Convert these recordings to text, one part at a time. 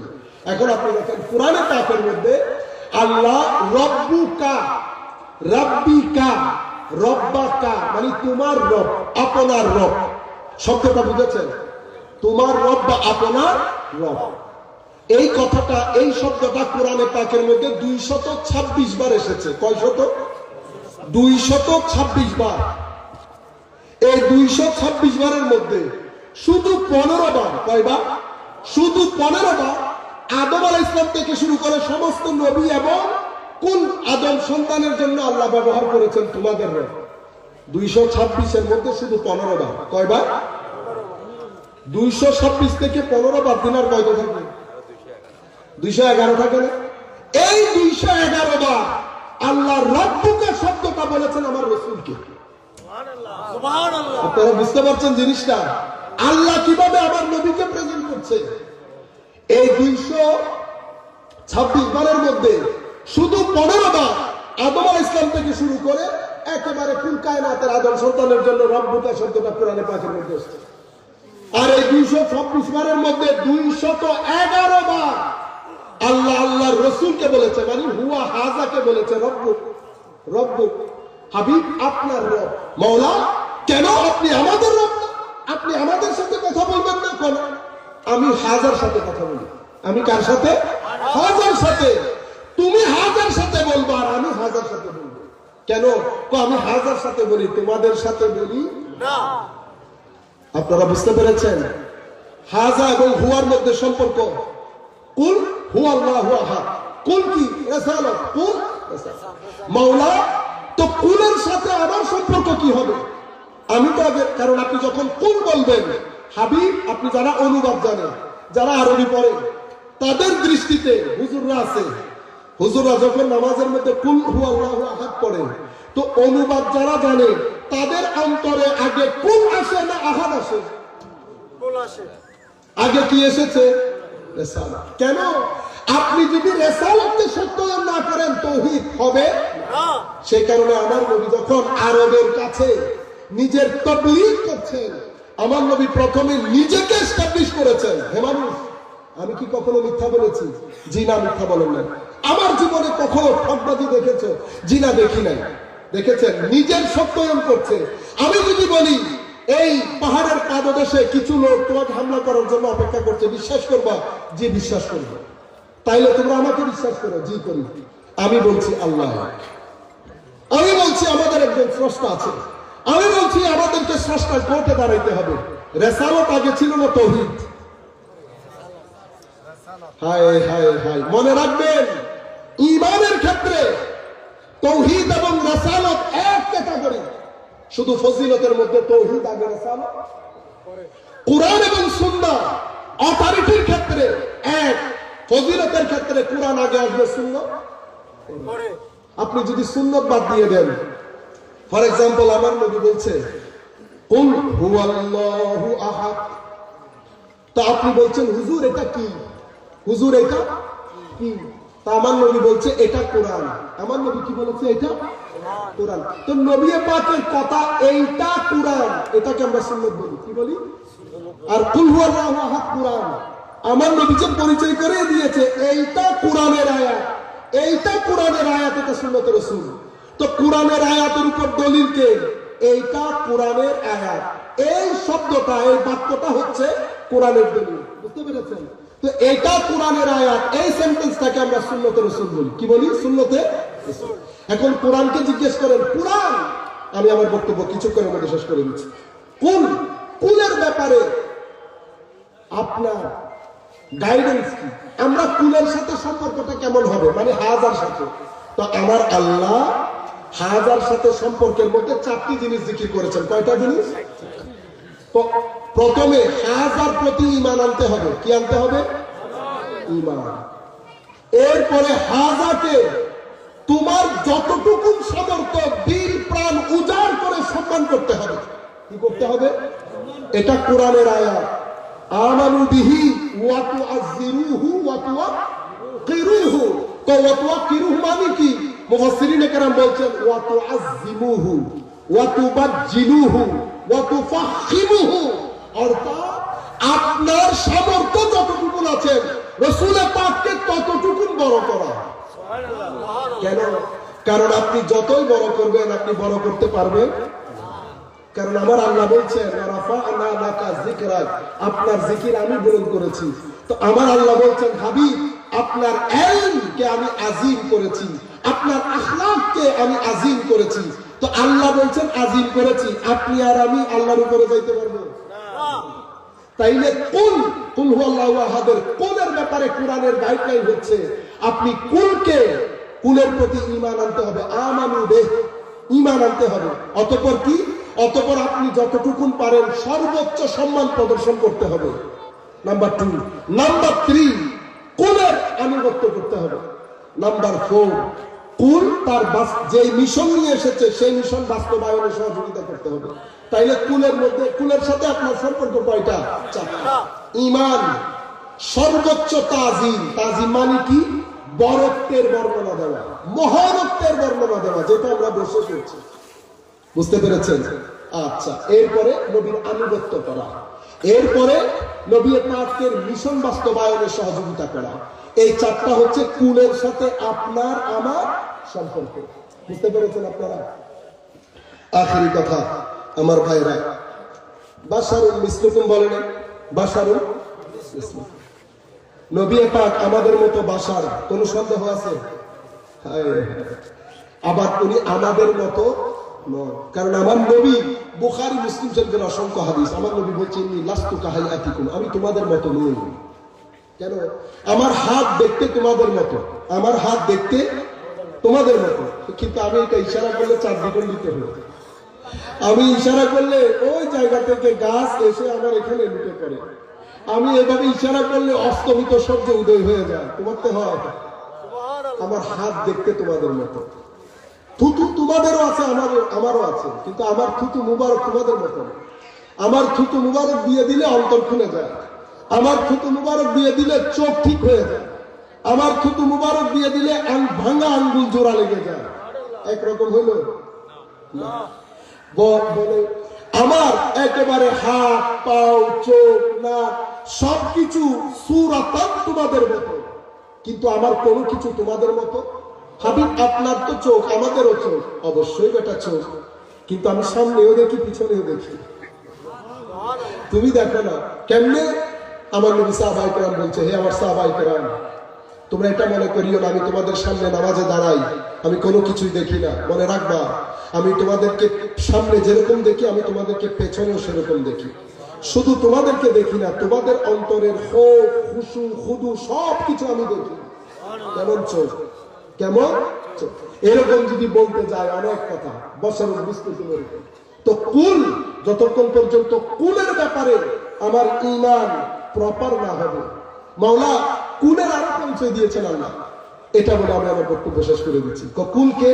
রসুল এখন আপনি দেখেন মধ্যে আল্লাহ রব্বুকা, রব্বিকা, রব্বাকা মানে তোমার রব, আপনার রব। শব্দটা বুঝেছেন? তোমার রব বা আপনার রব। এই কথাটা, এই শব্দটা কোরআনে পাকের মধ্যে ছাব্বিশ বার এসেছে। কয় শত দুইশত ছাব্বিশ বার। এই দুইশো ছাব্বিশ বারের মধ্যে শুধু পনেরো বার, কয়বার? শুধু পনেরো বার আদম আল ইসলাম থেকে শুরু করে সমস্ত নবী এবং কোন আদম সন্তানের জন্য আল্লাহ ব্যবহার করেছেন তোমাদের রব। দুইশো ছাব্বিশের মধ্যে শুধু পনেরো বার। কয়বার? দুইশো ছাব্বিশ থেকে পনেরো বার দিনার কয়টা থাকে দুইশো এগারো থাকে না? এই দুইশো এগারো বার আল্লাহ রব্বুকা শব্দটা বলেছেন আমার রসুলকে। আপনারা বুঝতে পারছেন জিনিসটা? আল্লাহ কীভাবে আমার নবীকে প্রেজেন্ট করছে? এই দুইশো ছাব্বিশ বারের মধ্যে শুধু পনেরো বার আদম ইসলাম থেকে শুরু করে একেবারে কুল কায়নাতের আদম সন্তানের জন্য রব্বুকা শব্দটা কোরআনে পাকের মধ্যে এসছে আর এই দুইশো ছাব্বিশ বারের মধ্যে দুইশত এগারো বার আল্লাহ আল্লাহ রসুলকে বলেছে মানে হুয়া হাজাকে বলেছে, রব্বু রব্বু, হাবিব আপনার রব। মৌলা কেন আপনি আমাদের রব আপনি আমাদের সাথে কথা বলবেন না কেন? আমি হাজার সাথে কথা বলি। আমি কার সাথে? হাজার সাথে। তুমি হাজার সাথে বলব আর আমি হাজার সাথে বলব। কেন? কো আমি হাজার সাথে বলি তোমাদের সাথে বলি? না। আপনারা বুঝতে পেরেছেন? হাজা এবং হুয়ার মধ্যে সম্পর্ক। কুল হুয়া আল্লাহ হুয়া হা কুল কি? রেসালত। কুল মাওলা তো কুলের সাথে আমার সম্পর্ক কি হবে? আমি তো আগে কারণ আপনি যখন কুল বলবেন হাবিব আপনি যারা অনুবাদ জানেন যারা আরবি পড়েন তাদের দৃষ্টিতে হুজুররা আছে। হুজুররা যখন নামাজের মধ্যে কুল হু আল্লাহ আহাদ পড়ে তো অনুবাদ যারা জানে তাদের অন্তরে আগে কুল আসে না আহাদ আসে? আগে কি এসেছে। কেন? আপনি যদি রেসালতকে সত্যায়ন না করেন তৌহিদ হবে? সেই কারণে আমার নবী যখন আরবের কাছে নিজের তবলিগ করছেন আমার নবী প্রথমে নিজেকে এস্টাবলিশ করেছেন। হে মানুষ, আমি কি কখনো মিথ্যা বলেছি? জি না, মিথ্যা বলেন না আমার জীবনে কখনো ঠকবাজি দেখেছ? জি না, দেখি নাই। দেখেছেন? নিজের সত্যায়ন করছে। আমি যদি বলি, এই পাহাড়ের পাদদেশে কিছু লোক তোমাকে হামলা করার জন্য অপেক্ষা করছে, বিশ্বাস করবা? জি, বিশ্বাস করব। তাইলে তোমরা আমাকে বিশ্বাস করো। জি, করি। আমি বলছি আল্লাহ। আমি বলছি আমাদের একজন স্রষ্টা আছে। আমি বলছি আমাদেরকে স্রষ্টা কোর্টে দাঁড়াইতে হবে। রেসালত আগে ছিল না তৌহিদ। হায় হায় হায় মনে রাখবেন ইমানের ক্ষেত্রে তৌহিদ এবং রেসালত এক ক্যাটাগরি। শুধু ফজিলতের মধ্যে তৌহিদ আগে রেসালত। কোরআন এবং সুন্নাহ অথরিটির ক্ষেত্রে এক ফজিলতের ক্ষেত্রে কোরআন আগে আসবে সুন্নাহ। আপনি যদি সুন্নত বাদ দিয়ে দেন ফর এক্সাম্পল আমার নবী বলছে, কুল হুয়াল্লাহু আহাদ। তা আপনি বলছেন, হুজুর, এটা কি? হুজুর, এটা কি? তা আমার নবী বলছে, এটা কোরআন। আমার নবী কি বলেছে, এটা কোরআন। তো নবী পাকের কথা, এইটা কোরআন। এটাকে আমরা সুন্নত বলি। কি বলি? আর কুল হুয়াল্লাহু আহাদ কোরআন। আমার নবী যে পরিচয় করে দিয়েছে, এইটা কোরআনের আয়াত। এইটা কোরআনের আয়াত, এটা সুন্নতের রসুল। তো কোরআনের আয়াতের উপর দলিল কে? এইটা কোরআনের আয়াত। এই শব্দটা, এই বাক্যটা হচ্ছে কোরআনের দলিল। বুঝতে পেরেছেন? তো এটা কোরআনের আয়াত। এই সেন্টেন্সটাকে আমরা সুন্নতের রসুল বলি। কি বলি? সুন্নতে এখন কোরআনকে জিজ্ঞেস করেন, কোরআন? আমি আমার বক্তব্য কিছুক্ষণের মধ্যে শেষ করে দিচ্ছি। কুল, কুলের ব্যাপারে আপনার গাইডেন্স কি? আমরা কুলের সাথে সম্পর্কটা কেমন হবে? মানে হাজার সাথে। তো আমার আল্লাহ হাজার সাথে সম্পর্কের মধ্যে চারটি জিনিস জিকির করেছেন। কয়টা জিনিস? প্রথমে হাজার প্রতি ইমান আনতে হবে। কি আনতে হবে? ইমান এরপরে হাজাকে তোমার যতটুকু সামর্থ্য, দিল, প্রাণ উজাড় করে সম্মান করতে হবে। কি করতে হবে? এটা কোরআনের আয়া আমানু বিহি ওয়া তুআজ্জিরুহু ওয়া তুওয়াক্কিরুহু তো ওয়া তুওয়াক্কিরুহু মানে কি? মুফাসসিরিন کرام বলছেন ওয়া তুআজ্জিমুহু ওয়া তুবাজ্জিলুহু ওয়া তুফাখিমুহু অর্থাৎ আপনার সামর্থ্য যতটুকু আছেন রসুলের পাককে ততটুকু বড় করা কেন কারণ আপনি যতই বড় করবেন আপনি বড় করতে পারবেন কারণ আমার আল্লাহ বলছেন "রাফা'না লাকা যিকরাক", আপনার জিকির আমি গ্রহণ করেছি তো আমার আল্লাহ বলছেন হাবিব আপনার এলমকে আমি আজিম করেছি আপনার আখলাককে আমি আজিম করেছি। তো আল্লাহ বলছেন, আজিম করেছি। আপনি আর আমি আল্লাহর উপরে যাইতে পারব। তাইলে কুল কুল হুয়াল্লাহু আহাদের কুলের ব্যাপারে কোরআনের গাইডলাইন হচ্ছে, আপনি কুলকে, কুলের প্রতি ঈমান আনতে হবে। আমানু দেহ ঈমান আনতে হবে। অতঃপর কি? অতঃপর আপনি যতটুকুন পারেন সর্বোচ্চ সম্মান প্রদর্শন করতে হবে। নাম্বার টু নাম্বার থ্রি কুলের আনুগত্য করতে হবে। নাম্বার ফোর কুল তার যে মিশন নিয়ে এসেছে, সেই মিশন বাস্তবায়নে সহযোগিতা করতে হবে। তাইলে কুলের মধ্যে কুলের সাথে আপনার সম্পর্ক কয়টা? ইমান, সর্বোচ্চ তাজিম। তাজিম মানে কি? বরত্বের বর্ণনা দেওয়া। মহানত্বের বর্ণনা দেওয়া, যেটা আমরা বসে করছি বুঝতে পেরেছেন? আচ্ছা এরপরে নবীর আনুগত্য করা। এরপরে নবী পাকের মিশন বাস্তবায়নে সহযোগিতা করা। এই চারটা হচ্ছে কুলের সাথে আপনার, আমার সম্পর্ক। বুঝতে পেরেছেন আপনারা? আখেরি কথা, আমার ভাইরা বাসারুল মিসলুকুম বলেন। বাসারুল। নবী পাক আমাদের মতো বাসার কোন সন্দেহ আছে। আবার উনি আমাদের মতো। কারণ আমার নবী বুখারি, মুসলিম শরীফের অসংখ্য হাদিস। আমার নবী বলছেন "ইন্নী লাস্তু কাহাইয়াতিকুম। আমি তোমাদের মতো নই। কেন? আমার হাত দেখতে তোমাদের মতো। আমার হাত দেখতে তোমাদের মতো। কিন্তু আমি এটা ইশারা করলে চার দ্বিগুণ দিতে হবে। আমি ইশারা করলে ওই জায়গা থেকে গাছ এসে আমার এখানে লুটে পড়ে। আমি এভাবে ইশারা করলে অস্তমিত সূর্য উদয় হয়ে যায়। তোমার তো হয়। আমার হাত দেখতে তোমাদের মতো। থুতু তোমাদেরও আছে, আমারও আমারও আছে। কিন্তু আমার থুতু মুবারক তোমাদের মতো। আমার থুতু মুবারক দিয়ে দিলে অন্তর খুলে যায়। আমার থুতু মুবারক দিয়ে দিলে চোখ ঠিক হয়ে যায়। আমার থুতু মুবারক দিয়ে দিলে ভাঙা আঙ্গুল জোড়া লেগে যায়। একরকম হইল আমার একেবারে হাত, পাও, চোখ, নাক সবকিছু সুরাতান তোমাদের মতো। কিন্তু আমার কোনো কিছু তোমাদের মতো? হাবিব, আপনার তো চোখ, আমাদেরও চোখ। অবশ্যই বেটা চোখ। কিন্তু আমি সামনেও দেখি, পিছনেও দেখি। তুমি দেখো না। কেমনে? আমার নবী সাহাবাই কেরাম বলছে, হে আমার সাহাবাই কেরাম, তোমরা এটা মনে করিও না, আমি তোমাদের সামনে নামাজে দাঁড়াই, আমি কোনো কিছুই দেখি না। মনে রাখবা, আমি তোমাদেরকে সামনে যেরকম দেখি, আমি তোমাদেরকে পেছনেও সেরকম দেখি। শুধু তোমাদেরকে দেখি না, তোমাদের অন্তরের হোক খুশু, খুদু সব কিছু আমি দেখি। কেমন চোখ? কেমন চোখ? এরকম যদি বলতে যায়, অনেক কথা, বছর এরকম। তো কুল, যতক্ষণ পর্যন্ত কুলের ব্যাপারে আমার ইমান প্রপার না হবে মাওলা, কুলের আরও পরিচয় দিয়েছেন আল্লাহ। এটা বলে আমি আমার বক্তব্য শেষ করে দিচ্ছি। কুলকে?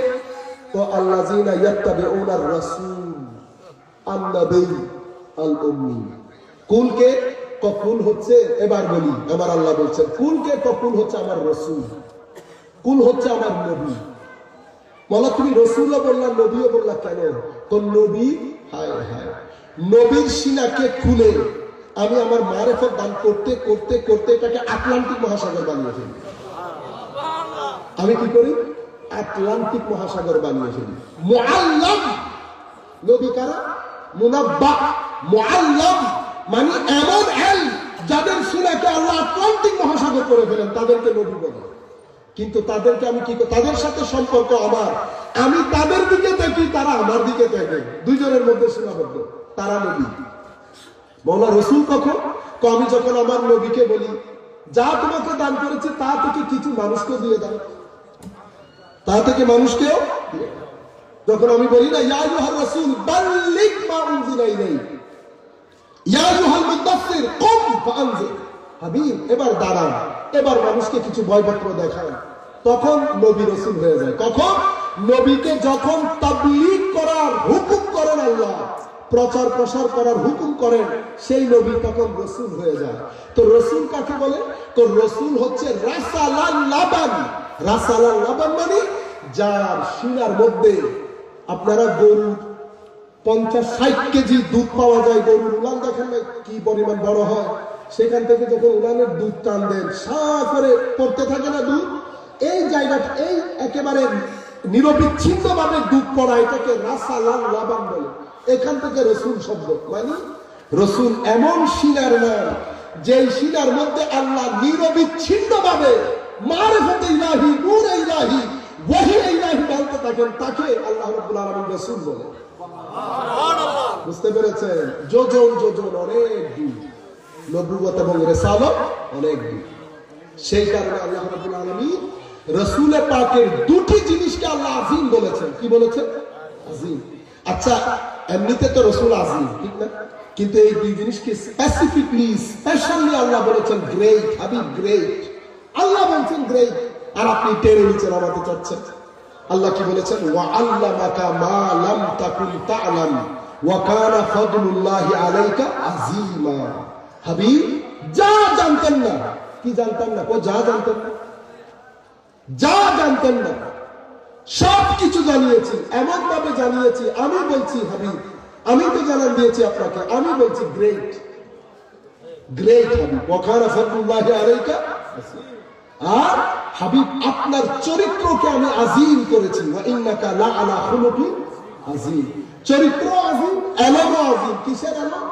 তো আল্লাহ কুলকে? ককুল হচ্ছে, এবার বলি, আমার আল্লাহ বলছেন, কুলকে ককুল হচ্ছে আমার রসুল। কুল হচ্ছে আমার নবী। বলা তুমি রসুলও বললা, নবীও বললা কেন? তো নবী, হায় হায়, নবীর সিনাকে খুলে আমি আমার মারেফত দান করতে করতে করতে এটাকে আটলান্টিক মহাসাগর বানিয়ে ফেলি আমি কি করি? আটলান্টিক মহাসাগর বানিয়ে ফেলি মুআল্লাম। নবী কারা? মুনাব্বা। মুআল্লাম মানে এমন এল যাদের সিনাকে আল্লাহ আটলান্টিক মহাসাগর করে ফেলেন, তাদেরকে নবী বলে। কিন্তু তাদেরকে আমি কি? তাদের সাথে সম্পর্ক আমার। আমি তাদের দিকে দেখি তারা আমার দিকে দেখে দুইজনের মধ্যে সীমাবদ্ধ। তারা নবী। মৌলা রসুল কখন? আমি যখন আমার নবীকে বলি, যা তোমাকে দান করেছে তা থেকে কিছু মানুষকে দিয়ে দাও। তা থেকে দাও। যখন আমি বলি না, ইয়া ইউহার রাসূল হাবিব, এবার দাঁড়ান এবার মানুষকে কিছু ভয়পত্র দেখান তখন নবী রসুল হয়ে যায়। কখন? নবীকে যখন তাবলীগ করার হুকুম করেন আল্লাহ প্রচার প্রসার করার হুকুম করেন, সেই নবী তখন রসুল হয়ে যায়। তো রসুল কাকে বলে? তো রসুল হচ্ছে রাসালাল লাবান। রাসালাল লাবান মানে যার মধ্যে আপনারা গরু পঞ্চাশ ষাট কেজি দুধ পাওয়া যায়, গরুর উলান দেখেন না কি পরিমাণ বড় হয়। সেখান থেকে যখন উনানের দুধ টান দেন, সা করে পড়তে থাকে না দুধ। এই জায়গাটা, এই একেবারে নিরবিচ্ছিন্ন ভাবে দুধ পড়া, এটাকে রাসা লাল লাবান বলে। এখান থেকে রসুল শব্দ মানে রসুল এমন শিলার নাম যেই শিলার মধ্যে আল্লাহ নিরবিচ্ছিন্ন ভাবে মারেফতে ইলাহি নূর ইলাহি ওয়াহি ইলাহি বলতে থাকেন তাকে আল্লাহ রাব্বুল আলামিন রাসূল বলে। বুঝতে পেরেছেন? যোজন যোজন অনেক দূর নবুয়ত এবং রেসালত অনেক দূর সেই কারণে আল্লাহ রাব্বুল আলামিন রসুলে পাকের দুটি জিনিসকে আল্লাহ আজিম বলেছেন। কি বলেছেন? আজিম। আচ্ছা এমনিতে তো রসুল আজিম ঠিক না? কিন্তু এই দুই জিনিসকে স্পেসিফিকলি স্পেশালি আল্লাহ বলেছেন গ্রেট হাবিব গ্রেট আল্লাহ বলছেন গ্রেট আর আপনি টেনে নিচে নামাতে চাচ্ছেন। আল্লাহ কি বলেছেন? ওয়া আল্লামাকা মা লাম তাকুন তা'লাম, ওয়া কানা ফাদলুল্লাহি আলাইকা আযীমা। হাবিব, যা জানতেন না, কি জানতেন না? কো, যা জানতেন না? যা জানতেন না। সব কিছু জানিয়েছি এমন ভাবে জানিয়েছি, আমি বলছি হাবিব, আমি তো জানান দিয়েছি আপনাকে, আমি বলছি গ্রেট গ্রেট আর হাবিব, আপনার চরিত্রকে আমি আজিম করেছি। আজিম। চরিত্র আজিম এলমও আজিম। কিসের এলম?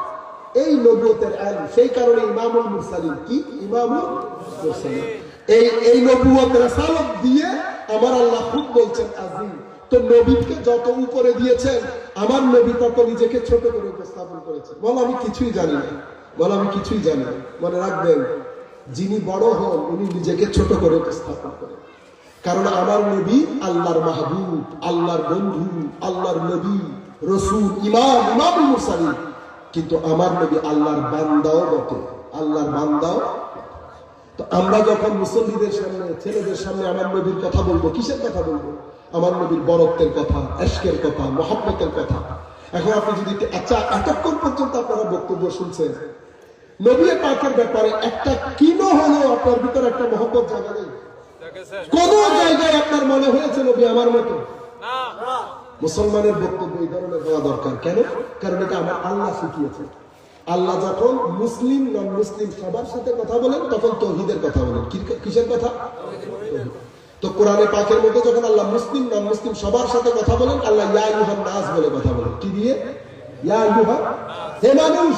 এই নবুয়তের এলম। সেই কারণে ইমামুল মুরসালিন কি? ইমামুল এই এই নবুয়ত রাসালত দিয়ে আমার আল্লাহ খুব বলছেন, আজিম তো নবীকে যত উপরে দিয়েছেন, আমার নবী তত নিজেকে ছোট করে উপস্থাপন করেছেন। বল, আমি কিছুই জানি না। বল, আমি কিছুই জানি না। মনে রাখবেন, যিনি বড় হন, উনি নিজেকে ছোট করে উপস্থাপন করেন। কারণ আমার নবী আল্লাহর মাহবুব, আল্লাহর বন্ধু, আল্লাহর নবী, রসুল, ইমাম ইমাম মুরসালিন। কিন্তু আমার নবী আল্লাহর বান্দাও বটে। আল্লাহর বান্দাও তো আমরা যখন মুসল্লিদের সামনে ছেলেদের সামনে আমার নবীর কথা বলব কিসের কথা বলব? আমার নবীর বরত্বের কথা এশকের কথা মহাব্বতের কথা। এখন আপনি যদি আচ্ছা এতক্ষণ পর্যন্ত আপনারা বক্তব্য শুনছেন নবী পাকের ব্যাপারে একটা কিনো হলো আপনার ভিতরে একটা মহব্বত জায়গা নেই। কোন জায়গায় আপনার মনে হয়েছে নবী আমার মতো? মুসলমানের বক্তব্য এই ধরনের হওয়া দরকার। কেন? কারণ এটা আমার আল্লাহ শিখিয়েছে। আল্লাহ যখন মুসলিম নন মুসলিম সবার সাথে কথা বলেন, তখন তৌহিদের কথা বলেন। কিসের কথা? তো কোরআনে পাকের মধ্যে যখন আল্লাহ মুসলিম নন মুসলিম সবার সাথে কথা বলেন, আল্লাহ ইয়া ইউহান নাস বলে কথা বলেন। কি দিয়ে? ইয়া হে মানুষ!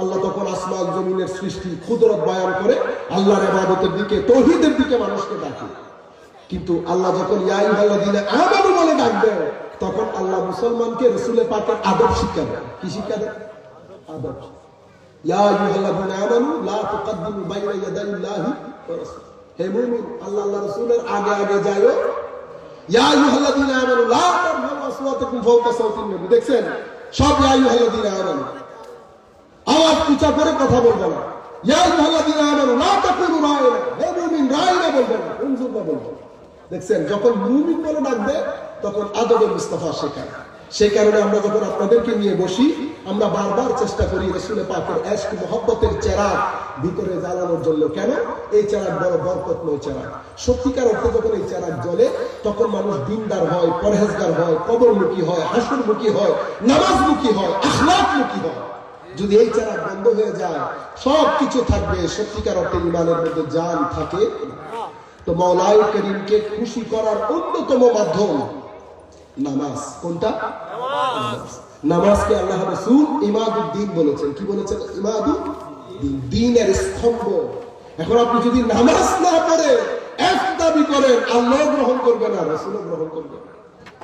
আল্লাহ তখন আসমান, জমিনের সৃষ্টি ক্ষুদরত বায়ান করে আল্লাহর আবাদতের দিকে, তহিদের দিকে মানুষকে ডাকে। কিন্তু আল্লাহ যখন ইয়া আইয়ুহাল্লাযীনা আমানু বলে ডাকবে, তখন আল্লাহ মুসলমানকে রাসূলের পাকের আদব শিক্ষা দেন। কি শিক্ষা দেন? আদব। দেখছেন? সব কথা বলবে না। রায়না। হে বলবে না উনজুরনা বলবে না। দেখছেন, যখন মুমিন বলে ডাকবে তখন আদবের মুস্তাফা শেখায় সেই কারণে আমরা যখন আপনাদেরকে নিয়ে বসি, আমরা বারবার চেষ্টা করি রসুলে পাকের এশক মহব্বতের চেরাগ ভিতরে জ্বালানোর জন্য। কেন? এই চেরাগ বড় বরকতময় চেরাগ। সত্যিকার অর্থে যখন এই চেরাগ জ্বলে, তখন মানুষ দিনদার হয়, পরহেজগার হয়, কবরমুখী হয়, হাসুরমুখী হয়, নামাজমুখী হয় আখলাকমুখী হয়। যদি এই চেরাগ বন্ধ হয়ে যায় সব কিছু থাকবে। সত্যিকার অর্থে ইমানের মধ্যে জান থাকে। তো মৌলাই করিমকে খুশি করার অন্যতম মাধ্যম নামাজ। কোনটা? নামাজকে আল্লাহ রসুল ইমাদুদ্দিন বলেছেন। কি বলেছেন? ইমাদুদ্দিন দিনের স্তম্ভ। এখন আপনি যদি নামাজ না পড়ে এক দাবি করেন, আল্লাহ গ্রহণ করবে না রসুল গ্রহণ করবে।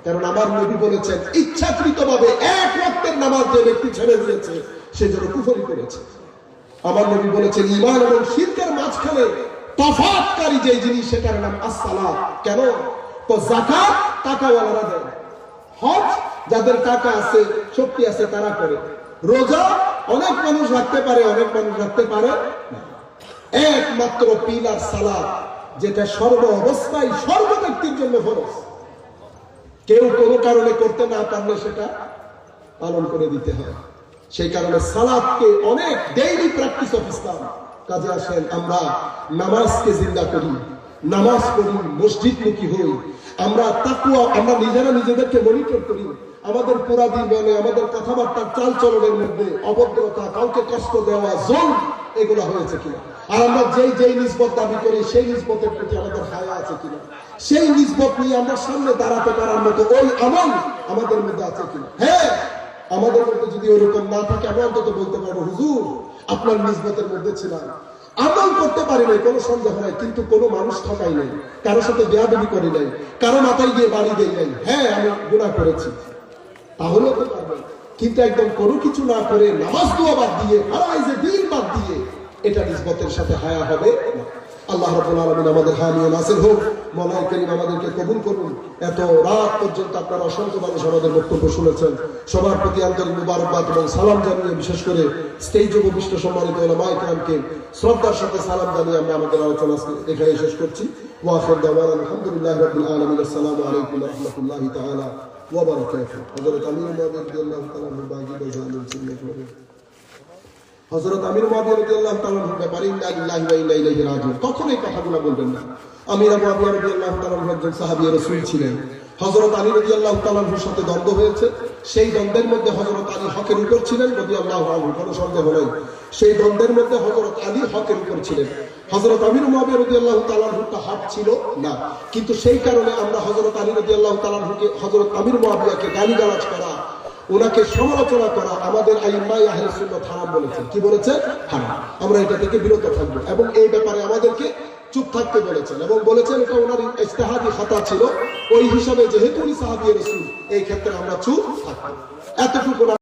কারণ আমার নবী বলেছেন ইচ্ছাকৃত ভাবে এক রক্তের নামাজ যে ব্যক্তি ছেড়ে দিয়েছে, সে যেন কুফরি করেছে। আমার নবী বলেছেন ইমান এবং শিরকের মাঝখানে যে জিনিস, সেটার নাম আসসালাত। কেন? তো জাকাত টাকাওয়ালারা দেয় হজ, যাদের টাকা আছে, শক্তি আছে, তারা করে। রোজা, অনেক মানুষ রাখতে পারে, অনেক মানুষ রাখতে পারে একমাত্র পিলার সালাত, যেটা সর্ব অবস্থায় সর্ব ব্যক্তির জন্য ফরজ। কেউ কোনো কারণে করতে না পারলে সেটা পালন করে দিতে হয়। সেই কারণে সালাদকে অনেক ডেইলি প্র্যাকটিস অফ ইসলাম কাজে আসেন, আমরা নামাজকে জিন্দা করি, নামাজ পড়ি মসজিদ মুখী হই। আমরা তাকুয়া আমরা নিজেরা নিজেদেরকে মনিটর করি। আমাদের পুরা জীবনে আমাদের কথাবার্তার চাল চলনের মধ্যে অভদ্রতা, কাউকে কষ্ট দেওয়া জোল এগুলো হয়েছে কিনা? আর আমরা যেই যেই নিসবত দাবি করি, সেই নিসবতের প্রতি আমাদের হায়া আছে কিনা? সেই নিসবত নিয়ে আমরা সামনে দাঁড়াতে পারার মতো ওই আমল আমাদের মধ্যে আছে কিনা? হ্যাঁ! আমাদের মধ্যে যদি ওরকম না থাকে, আমি অন্তত বলতে পারব, হুজুর, আপনার নিসবতের মধ্যে ছিলাম। আমল করতে পারি নাই, কোনো সন্দেহ নাই, কিন্তু কোনো মানুষ ঠকাই নাই কারোর সাথে বেয়াদবি করি নাই, কারও মাথায় গিয়ে বাড়ি দেই নাই। হ্যাঁ আমি গুণা করেছি। তাহলে তো পারবেন কিন্তু একদম কোনো কিছু না করে নামাজ দোয়া বাদ দিয়ে ফারাইজে দিন বাদ দিয়ে, এটা নিসবতের সাথে হায়া হবে না। আল্লাহ রাব্বুল আলামিন আমাদের হামিয়ে নাসির হোক। মওলাই করিম আমাদেরকে কবুল করুন। এত রাত পর্যন্ত আপনারা অসংখ্য মানুষ আমাদের বক্তব্য শুনেছেন। সবার প্রতি আন্তরিক মুবারকবাদ এবং সালাম জানিয়ে বিশেষ করে স্টেজ উপবিষ্ট সম্মানিত ওলামা ইকরামকে শ্রদ্ধার সাথে সালাম জানিয়ে আমরা আমাদের আলোচনা এখানে শেষ করছি। দাওয়ানা আলহামদুলিল্লাহ রাব্বিল আলামিন। আসসালামু আলাইকুম রাহমাতুল্লাহি বাগি বাজানুল হযরত আমির ব্যাপারে কখনো এই কথাগুলো বলবেন না। আমির একজন রাসূল ছিলেন। হযরত আলী রাদিয়াল্লাহু তাআলা আনহুর সাথে দ্বন্দ্ব হয়েছে। সেই দ্বন্দ্বের মধ্যে হযরত আলী হকের উপর ছিলেন রাদিয়াল্লাহু আনহু, কোনো সন্দেহ সেই দ্বন্দ্বের মধ্যে হযরত আলী হকের উপর ছিলেন। হযরত আমির মুয়াবিয়া রাদিয়াল্লাহু তাআলা আনহুর তা হক ছিল না। কিন্তু সেই কারণে আমরা হযরত আলী রাদিয়াল্লাহু তাআলা আনহুকে, হযরত আমির মুয়াবিয়াকে গালিগালাজ করা ওনাকে সমালোচনা করা আমাদের আইম্মাই আহলে সুন্নাত হারাম বলেছেন। কি বলেছেন? হারাম। আমরা এটা থেকে বিরত থাকব। এবং এই ব্যাপারে আমাদেরকে চুপ থাকতে বলেছেন। এবং বলেছেন এটা ওনার ইস্তেহাদি খাতা ছিল। ওই হিসাবে যেহেতু উনি সাহাবী রসুল, এই ক্ষেত্রে আমরা চুপ থাকব। এতটুকু